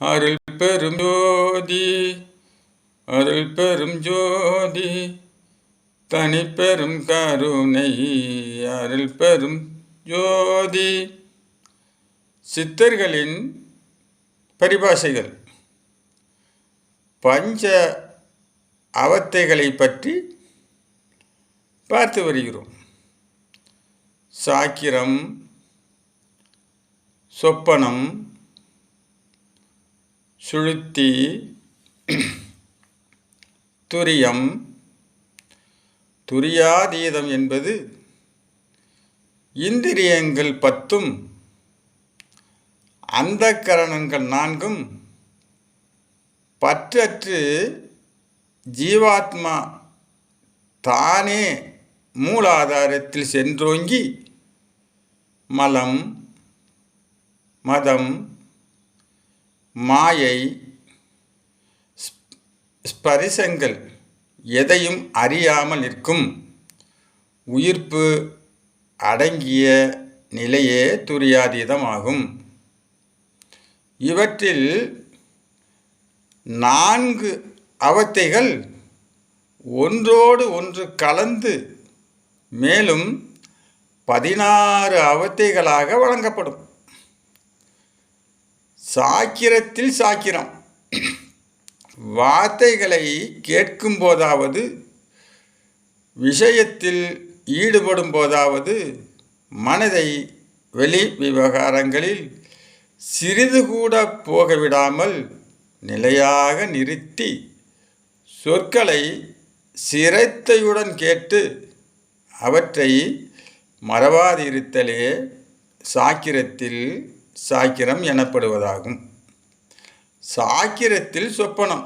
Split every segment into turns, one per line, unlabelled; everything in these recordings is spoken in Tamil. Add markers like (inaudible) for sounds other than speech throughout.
அருள் பெரும் ஜோதி அருள் பெரும் ஜோதி தனி பெரும் கருணை அருள் பெரும் ஜோதி. சித்தர்களின் பரிபாஷைகள் பஞ்ச அவத்தைகளை பற்றி பார்த்து வருகிறோம். சாக்கிரம் சொப்பனம் சுழுத்தி (clears throat) துரியம். துரியாதீதம் என்பது இந்திரியங்கள் பத்தும் அந்த கரணங்கள் நான்கும் பற்றற்று ஜீவாத்மா தானே மூலாதாரத்தில் சென்றோங்கி மலம் மதம் மாயை ஸ்பரிசங்கள் எதையும் அறியாமல் நிற்கும். உயிர்ப்பு அடங்கிய நிலையே துரியாதீதமாகும். இவற்றில் நான்கு அவத்தைகள் ஒன்றோடு ஒன்று கலந்து மேலும் பதினாறு அவத்தைகளாக வழங்கப்படும். சாக்கிரத்தில் சாக்கிரம். வார்த்தைகளை கேட்கும் போதாவது விஷயத்தில் ஈடுபடும் போதாவது மனதை வெளி விவகாரங்களில் சிறிது கூட போகவிடாமல் நிலையாக நிறுத்தி சொற்களை சிரத்தையுடன் கேட்டு அவற்றை மறவாதிருத்தலே சாக்கிரத்தில் சாக்கிரம் எனப்படுவதாகும். சாக்கிரத்தில் சொப்பனம்.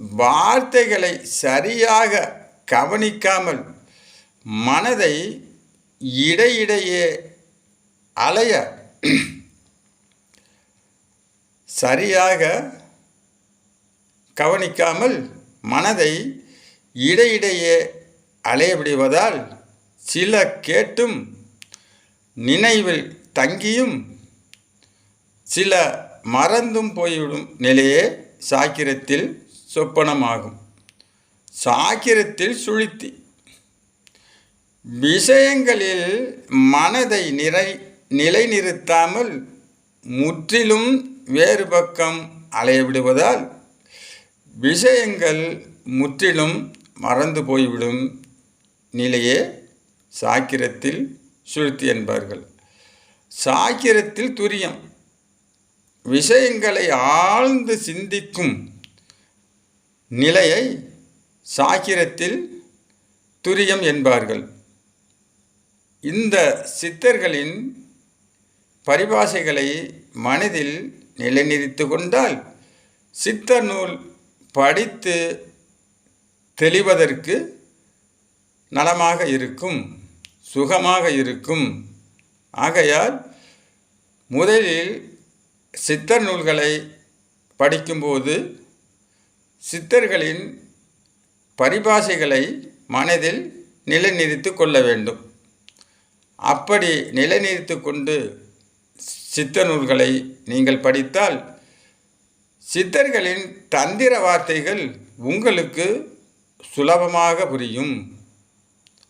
வார்த்தைகளை சரியாக கவனிக்காமல் மனதை இடையிடையே அலைய சரியாக கவனிக்காமல் மனதை இடையிடையே அலையவிடுவதால் சில கேட்டும் நினைவில் தங்கியும் சில மறந்தும் போய்விடும் நிலையே சாக்கிரத்தில் சொப்பனமாகும். சாக்கிரத்தில் சுழித்தி. விஷயங்களில் மனதை நிறை நிலைநிறுத்தாமல் முற்றிலும் வேறு பக்கம் அலையவிடுவதால் விஷயங்கள் முற்றிலும் மறந்து போய்விடும் நிலையே சாக்கிரத்தில் சுழுத்தி என்பார்கள். சாக்கிரத்தில் துரியம். விஷயங்களை ஆழ்ந்து சிந்திக்கும் நிலையை சாக்கிரத்தில் துரியம் என்பார்கள். இந்த சித்தர்களின் பரிபாஷைகளை மனதில் நிலைநிறுத்து கொண்டால் சித்த நூல் படித்து தெளிவதற்கு நலமாக இருக்கும் சுகமாக இருக்கும். ஆகையால் முதலில் சித்தர் நூல்களை படிக்கும்போது சித்தர்களின் பரிபாஷைகளை மனதில் நிலைநிறுத்து கொள்ள வேண்டும். அப்படி நிலைநிறுத்து கொண்டு சித்த நூல்களை நீங்கள் படித்தால் சித்தர்களின் தந்திர வார்த்தைகள் உங்களுக்கு சுலபமாக புரியும்.